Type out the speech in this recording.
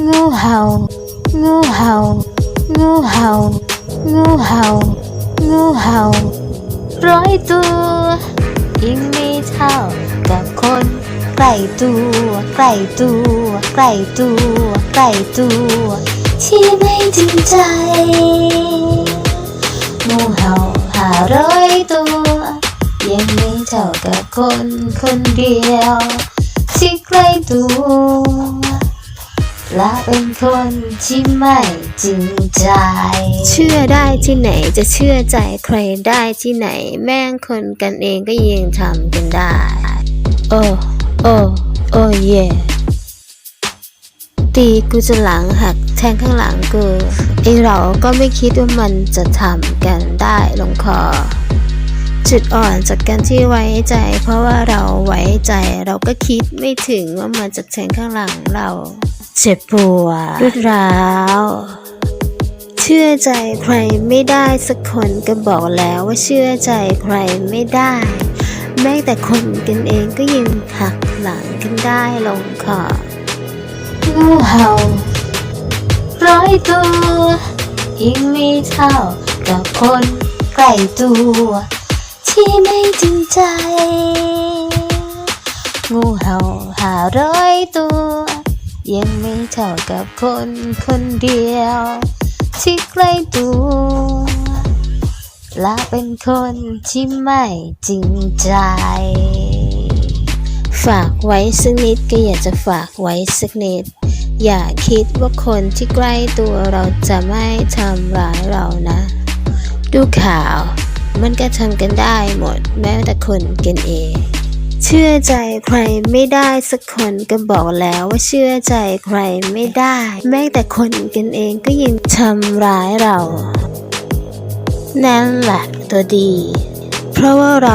งูเห่า งูเห่า งูเห่า งูเห่า งูเห่าร้อยตัวยังไม่เท่ากับคนใกล้ตัวใกล้ตัวใกล้ตัวใกล้ตัวที่ไม่จริงใจ งูเห่าหาร้อยตัว ยังไม่เท่ากับคนคนเดียวที่ใกล้ตัว และเป็นคนที่ไม่จริงใจ เชื่อได้ที่ไหนจะเชื่อใจใครได้ที่ไหน แม่งคนกันเองก็ยังทำกันได้ โอ้โอ้โอ้เย่ตีกูจะหลังหักแทงข้างหลังกูไอเราก็ไม่คิดว่ามันจะทำกันได้ลงคอ จุดอ่อนจากการที่ไว้ใจ เพราะว่าเราไว้ใจเราก็คิดไม่ถึงว่ามันจะแทงข้างหลังเรา เจ็บปวดรุดร้าว เชื่อใจใครไม่ได้สักคนก็บอกแล้วว่าเชื่อใจใครไม่ได้ แม้แต่คนกันเองก็ยังหักหลังกันได้ลงคองูเห่าร้อยตัวยังไม่เท่ากับคนใกล้ตัว ที่ไม่จริงใจ งูเห่าหาร้อยตัว ยังไม่เท่ากับคนคนเดียว ที่ใกล้ตัวและเป็นคนที่ไม่จริงใจ ฝากไว้สักนิดก็อยากจะฝากไว้สักนิด อย่าคิดว่าคนที่ใกล้ตัวเราจะไม่ทำร้ายเรานะ ดูข่าว มันก็ทำกันได้หมดแม้แต่คนกันเอง เชื่อใจใครไม่ได้สักคนก็บอกแล้วว่าเชื่อใจใครไม่ได้ แม้แต่คนกันเองก็ยังทำร้ายเรา นั่นแหละตัวดี เพราะว่าเรา